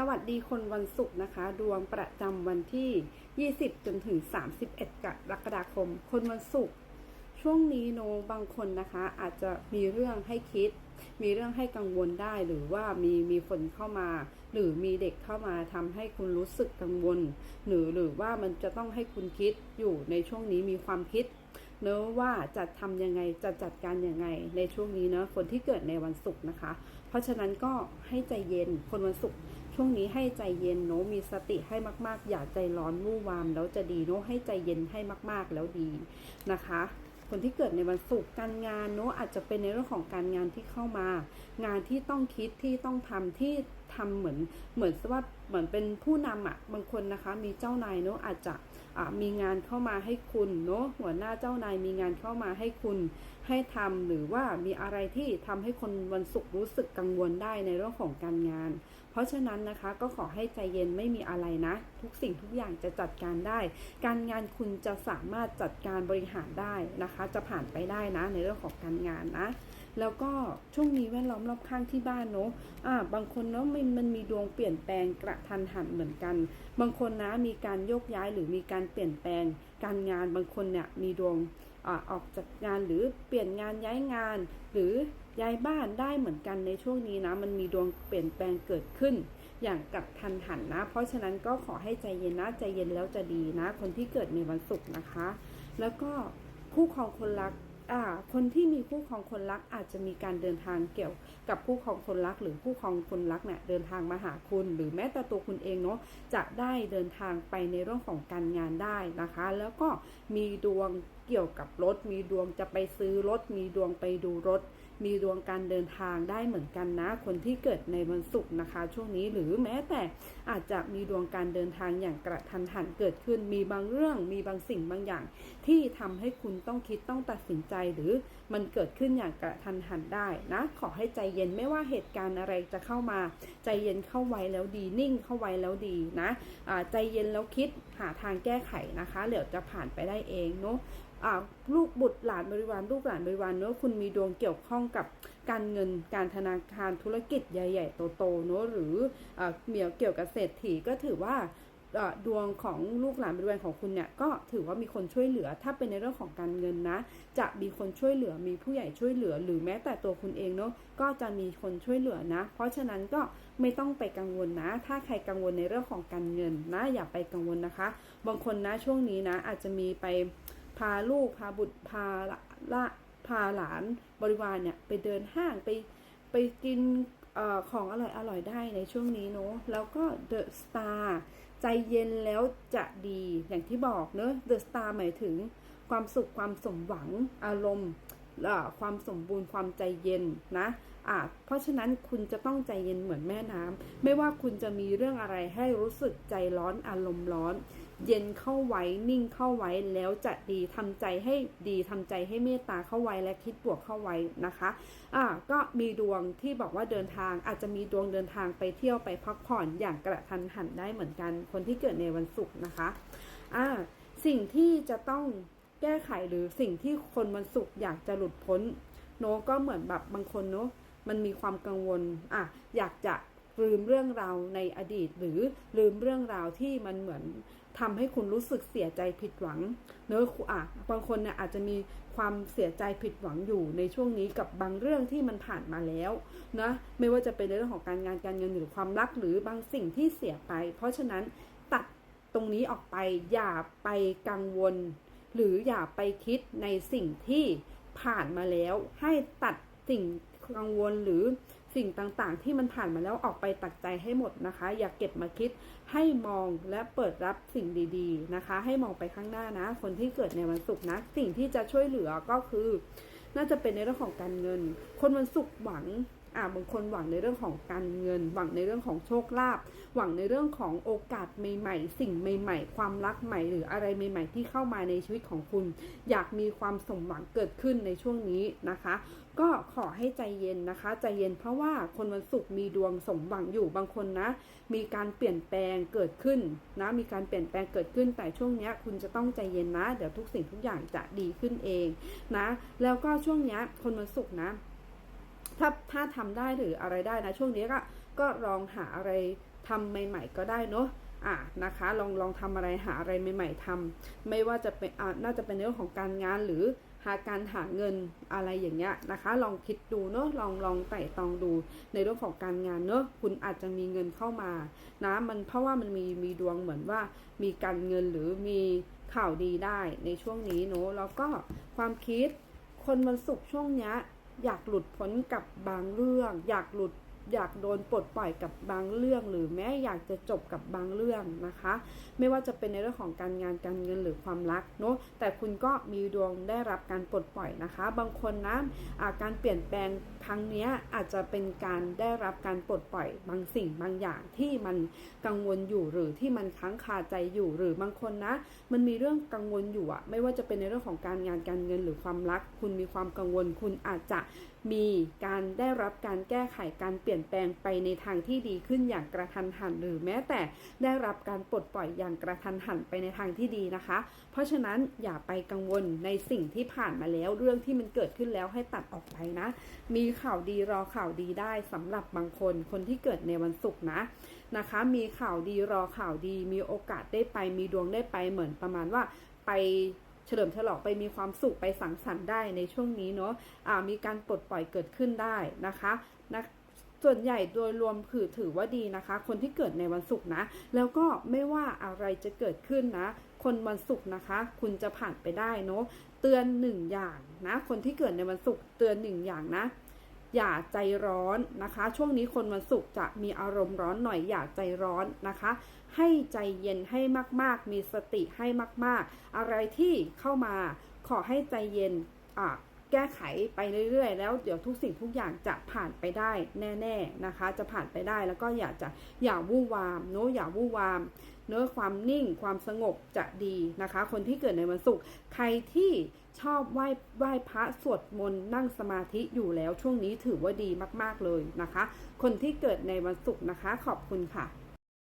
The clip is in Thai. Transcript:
สวัสดีคนวันศุกร์นะคะ ดวงประจำวันที่ 20 จนถึง 31กรกฎาคม คนวันศุกร์ช่วงนี้โนบางคนนะคะ อาจจะมีเรื่องให้คิด มีเรื่องให้กังวลได้หรือว่ามีมีฝนเข้ามา หรือมีเด็กเข้ามาทำให้คุณรู้สึกกังวล หรือหรือว่ามันจะต้องให้คุณคิดอยู่ในช่วงนี้มีความคิด เนอะว่าจะทำยังไงจะจัดการยังไงในช่วงนี้เนอะคนที่เกิดในวันศุกร์นะคะ เพราะฉะนั้นก็ให้ใจเย็นคนวันศุกร์ช่วงนี้ให้ใจเย็นเนอะมีสติให้มากๆ อย่าใจร้อนวู่วามแล้วจะดีเนอะให้ใจเย็นให้มากๆแล้วดีนะคะคนที่เกิดในวันศุกร์การงานเนอะอาจจะเป็นในเรื่องของการงานที่เข้ามา งานที่ต้องคิดที่ต้องทำที่ทำเหมือนเหมือนว่าเหมือนเป็นผู้นำอะ่ะบางคนนะคะมีเจ้านายเนอะอาจจะะมีงานเข้ามาให้คุณเนาะหัวหน้าเจ้านายมีงานเข้ามาให้คุณให้ทำหรือว่ามีอะไรที่ทำให้คนวันศุกร์รู้สึกกังวลได้ในเรื่องของการงาน เพราะฉะนั้นนะคะก็ขอให้ใจเย็นไม่มีอะไรนะ ทุกสิ่งทุกอย่างจะจัดการได้ การงานคุณจะสามารถจัดการบริหารได้นะคะ จะผ่านไปได้นะในเรื่องของการงานนะ แล้วก็ช่วงนี้แวดล้อมรอบข้างที่บ้านเนาะอ่าบางคนเนาะมันมันมีดวงเปลี่ยนแปลงกระทันหันเหมือนกัน บางคนนะมีการโยกย้ายหรือมีการเปลี่ยนแปลง การงานบางคนเนี่ยมีดวงอาออกจากงานหรือเปลี่ยนงานย้ายงาน หรือย้ายบ้านได้เหมือนกันในช่วงนี้นะ มันมีดวงเปลี่ยนแปลงเกิดขึ้น อย่างกระทันหันนะ เพราะฉะนั้นก็ขอให้ใจเย็นนะใจเย็นแล้วจะดีนะ คนที่เกิดในวันศุกร์นะคะ แล้วก็คู่ครองคนรัก คนที่มีคู่ครองคนรักอาจจะมีการเดินทางเกี่ยวกับคู่ครองคนรัก หรือคู่ครองคนรักเนี่ยเดินทางมาหาคุณ หรือแม้แต่ตัวคุณเองเนาะจะได้เดินทางไปในเรื่องของการงานได้นะคะ แล้วก็มีดวงเกี่ยวกับรถ มีดวงจะไปซื้อรถ มีดวงไปดูรถ มีดวงการเดินทางได้เหมือนกันนะ คนที่เกิดในวันศุกร์นะคะ ช่วงนี้หรือแม้แต่อาจจะมีดวงการเดินทางอย่างกระทันหันเกิดขึ้น มีบางเรื่อง มีบางสิ่งบางอย่าง ที่ทำให้คุณต้องคิดต้องตัดสินใจหรือมันเกิดขึ้นอย่างกระทันหันได้นะ ขอให้ใจเย็นไม่ว่าเหตุการณ์อะไรจะเข้ามา ใจเย็นเข้าไว้แล้วดีนิ่งเข้าไว้แล้วดีนะใจเย็นแล้วคิดหาทางแก้ไขนะคะเดี๋ยวจะผ่านไปได้เองเนาะ ลูกบุตรหลานบริวารลูกหลานบริวารเนอะคุณมีดวงเกี่ยวข้องกับการเงินการธนาคารธุรกิจใหญ่ ๆ โตๆเนอะหรืออ่าเมียวเกี่ยวกับเศรษฐีก็ถือว่าดวงของลูกหลานบริวารของคุณเนี่ยก็ถือว่ามีคนช่วยเหลือ ถ้าเป็นในเรื่องของการเงินนะ จะมีคนช่วยเหลือมีผู้ใหญ่ช่วยเหลือ หรือแม้แต่ตัวคุณเองเนอะก็จะมีคนช่วยเหลือนะ เพราะฉะนั้นก็ไม่ต้องไปกังวลนะ ถ้าใครกังวลในเรื่องของการเงินนะ อย่าไปกังวลนะคะ บางคนนะช่วงนี้นะอาจจะมีไป พาลูกพาบุตรพาละพาหลานบริวารเนี่ยไปเดินห้างไปไปกินอของอร่อยอร่อยได้ในช่วงนี้เนาะแล้วก็เดอะสตาร์ใจเย็นแล้วจะดีอย่างที่บอกเนอะเดอะสตาร์หมายถึงความสุขความสมหวังอารมณ์ความสมบูรณ์ความใจเย็นนะอะเพราะฉะนั้นคุณจะต้องใจเย็นเหมือนแม่น้ำไม่ว่าคุณจะมีเรื่องอะไรให้รู้สึกใจร้อนอารมณ์ร้อน เย็นเข้าไว้นิ่งเข้าไว้แล้วจะดีทำใจให้ดีทำใจให้เมตตาเข้าไว้และคิดบวกเข้าไว้นะคะอ่าก็มีดวงที่บอกว่าเดินทางอาจจะมีดวงเดินทางไปเที่ยวไปพักผ่อนอย่างกระทันหันได้เหมือนกัน คนที่เกิดในวันศุกร์นะคะอ่าสิ่งที่จะต้องแก้ไขหรือสิ่งที่คนวันศุกร์อยากจะหลุดพ้นโนก็เหมือนแบบบางคนเนาะมันมีความกังวลอะอยากจะ ลืมเรื่องราวในอดีต หรือลืมเรื่องราวที่มันเหมือนทำให้คุณรู้สึกเสียใจผิดหวังเนอะอะบางคนเนี่ยอาจจะมีความเสียใจผิดหวังอยู่ในช่วงนี้กับบางเรื่องที่มันผ่านมาแล้วนะไม่ว่าจะเป็นในเรื่องของการงานการเงินหรือความรักหรือบางสิ่งที่เสียไป เพราะฉะนั้นตัดตรงนี้ออกไปอย่าไปกังวล หรืออย่าไปคิดในสิ่งที่ผ่านมาแล้ว ให้ตัดสิ่งกังวลหรือ สิ่งต่างๆ ที่มันผ่านมาแล้วออกไปตักใจให้หมดนะคะ อย่าเก็บมาคิดให้มองและเปิดรับสิ่งดีๆนะคะ ให้มองไปข้างหน้านะ คนที่เกิดในวันศุกร์นะสิ่งที่จะช่วยเหลือก็คือ น่าจะเป็นในเรื่องของการเงิน คนวันศุกร์หวัง อ่าบางคนหวังในเรื่องของการเงิน หวังในเรื่องของโชคลาภหวังในเรื่องของโอกาสใหม่ๆ สิ่งใหม่ๆ ความรักใหม่ หรืออะไรใหม่ ๆ ที่เข้ามาในชีวิตของคุณ อยากมีความสมหวังเกิดขึ้นในช่วงนี้นะคะ ก็ขอให้ใจเย็นนะคะ ใจเย็นเพราะว่าคนวันศุกร์มีดวงสมหวังอยู่บางคนนะ มีการเปลี่ยนแปลงเกิดขึ้นนะมีการเปลี่ยนแปลงเกิดขึ้นแต่ช่วงนี้คุณจะต้องใจเย็นนะ เดี๋ยวทุกสิ่งทุกอย่างจะดีขึ้นเองนะ แล้วก็ช่วงนี้คนวันศุกร์นะ ถ้าถ้าทำได้หรืออะไรได้นะ ช่วงนี้ก็ก็ลองหาอะไรทำใหม่ ๆ ก็ได้เนาะอะนะคะลองลองทำอะไรหาอะไรใหม่ ๆทำไม่ว่าจะเป็นอะน่าจะเป็นเรื่องของการงานหรือหาการหาเงินอะไรอย่างเงี้ยนะคะ ลองคิดดูเนาะลองลองไต่ตองดูในเรื่องของการงานเนาะคุณอาจจะมีเงินเข้ามานะมันเพราะว่ามันมีมีดวงเหมือนว่า มีการเงินหรือมีข่าวดีได้ในช่วงนี้เนาะแล้วก็ความคิดคนวันศุกร์ช่วงเนี้ย อยากหลุดพ้นกับบางเรื่อง อยากหลุด อยากโดนปลดปล่อยกับบางเรื่อง หรือแม้อยากจะจบกับบางเรื่องนะคะ ไม่ว่าจะเป็นในเรื่องของการงานการเงินหรือความรักเนาะแต่คุณก็มีดวงได้รับการปลดปล่อยนะคะ บางคนนะาการเปลี่ยนแปลงครั้งนี้อาจจะเป็นการได้รับการปลดปล่อยบางสิ่งบางอย่างที่มันกังวลอยู่หรือที่มันค้างคาใจอยู่หรือบางคนนะ มันมีเรื่องกังวลอยู่อะไม่ว่าจะเป็นในเรื่องของการงานการเงินหรือความรัก คุณมีความกังวล คุณอาจจะมีการได้รับการแก้ไขการเปลี่ยนี่ยนแปลงไปในทางที่ดีขึ้นอย่างกระทันหัน หรือแม้แต่ได้รับการปลดปล่อยอย่างกระทันหันไปในทางที่ดีนะคะ เพราะฉะนั้นอย่าไปกังวลในสิ่งที่ผ่านมาแล้วเรื่องที่มันเกิดขึ้นแล้วให้ตัดออกไปนะ มีข่าวดีรอข่าวดีได้สำหรับบางคนคนที่เกิดในวันศุกร์นะนะคะ มีข่าวดีรอข่าวดี มีโอกาสได้ไป มีดวงได้ไปเหมือนประมาณว่าไปเฉลิมฉลองไปมีความสุขไปสังสรรค์ได้ในช่วงนี้เนาะะมีการปลดปล่อยเกิดขึ้นได้นะคะนะ ส่วนใหญ่โดยรวมคือถือว่าดีนะคะ คนที่เกิดในวันศุกร์นะ แล้วก็ไม่ว่าอะไรจะเกิดขึ้นนะ คนวันศุกร์นะคะ คุณจะผ่านไปได้เนาะเตือนหนึ่งอย่างนะ คนที่เกิดในวันศุกร์เตือนหนึ่งอย่างนะอย่าใจร้อนนะคะ ช่วงนี้คนวันศุกร์จะมีอารมณ์ร้อนหน่อยอย่าใจร้อนนะคะ ให้ใจเย็นให้มาก ๆ มีสติให้มาก ๆ อะไรที่เข้ามาขอให้ใจเย็นอะ แก้ไขไปเรื่อยๆ แล้วเดี๋ยวทุกสิ่งทุกอย่างจะผ่านไปได้แน่ๆนะคะ จะผ่านไปได้แล้วก็อย่าจะอย่าวู่วามเนอะอย่าวู่วามเนื้อความนิ่งความสงบจะดีนะคะ คนที่เกิดในวันศุกร์ใครที่ชอบไหว้ไหว้พระสวดมนต์นั่งสมาธิอยู่แล้วช่วงนี้ถือว่าดีมากๆเลยนะคะ คนที่เกิดในวันศุกร์นะคะ ขอบคุณค่ะ